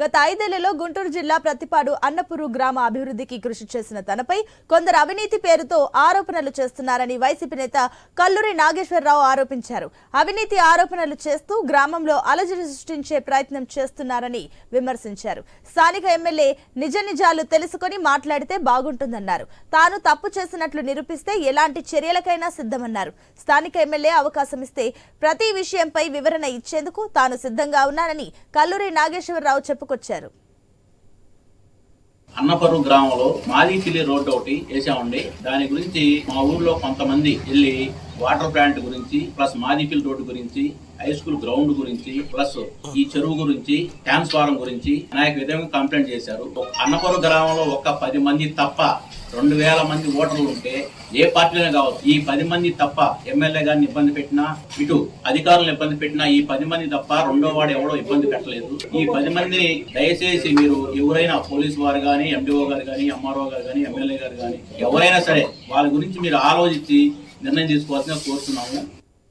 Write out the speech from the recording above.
గత ఐదేళ్ళలో గుంటూరు జిల్లా ప్రతిపాడు అన్నపురు గ్రామ అభివృద్ధికి కృషి చేసిన తనపై కొందరు అవినీతి పేరుతో ఆరోపణలు చేస్తున్నారని వైసీపీ నేత కల్లూరి నాగేశ్వరరావు ఆరోపించారు. అవినీతి ఆరోపణలు చేస్తూ గ్రామంలో అలజడి సృష్టించే ప్రయత్నం చేస్తున్నారని విమర్శించారు. స్థానిక ఎమ్మెల్యే నిజ నిజాలు తెలుసుకొని మాట్లాడితే బాగుంటుందన్నారు. తాను తప్పు చేసినట్లు నిరూపిస్తే ఎలాంటి చర్యలకైనా సిద్ధమన్నారు. స్థానిక ఎమ్మెల్యే అవకాశం ఇస్తే ప్రతి విషయంపై వివరణ ఇచ్చేందుకు తాను సిద్ధంగా ఉన్నానని కల్లూరి నాగేశ్వరరావు చెప్పు చెప్పుకొచ్చారు అన్నపరు గ్రామంలో మాదిపిల్లి రోడ్డు ఒకటి వేసామండి దాని గురించి మా ఊర్లో కొంతమంది వెళ్ళి వాటర్ ప్లాంట్ గురించి ప్లస్ మాదిపిల్లి రోడ్డు గురించి హై స్కూల్ గ్రౌండ్ గురించి ప్లస్ ఈ చెరువు గురించి ట్రాన్స్ఫారం గురించి అనేక విధంగా కంప్లైంట్ చేశారు. అన్నపరు గ్రామంలో ఒక పది మంది తప్ప రెండు వేల మంది ఓటర్లు ఉంటే ఏ పార్టీలోనే కావచ్చు. ఈ పది మంది తప్ప ఎమ్మెల్యే గారిని ఇబ్బంది పెట్టినా ఇటు అధికారులను ఇబ్బంది పెట్టినా ఈ పది మంది తప్ప రెండో వాడు ఎవడో ఇబ్బంది పెట్టలేదు. ఈ పది మందిని దయచేసి మీరు ఎవరైనా పోలీసు వారు కానీ ఎండిఓ గారు కానీ ఎంఆర్ఓ గారు కానీ ఎమ్మెల్యే గారు కానీ ఎవరైనా సరే వాళ్ళ గురించి మీరు ఆలోచించి నిర్ణయం తీసుకోవాల్సిన కోరుతున్నాము.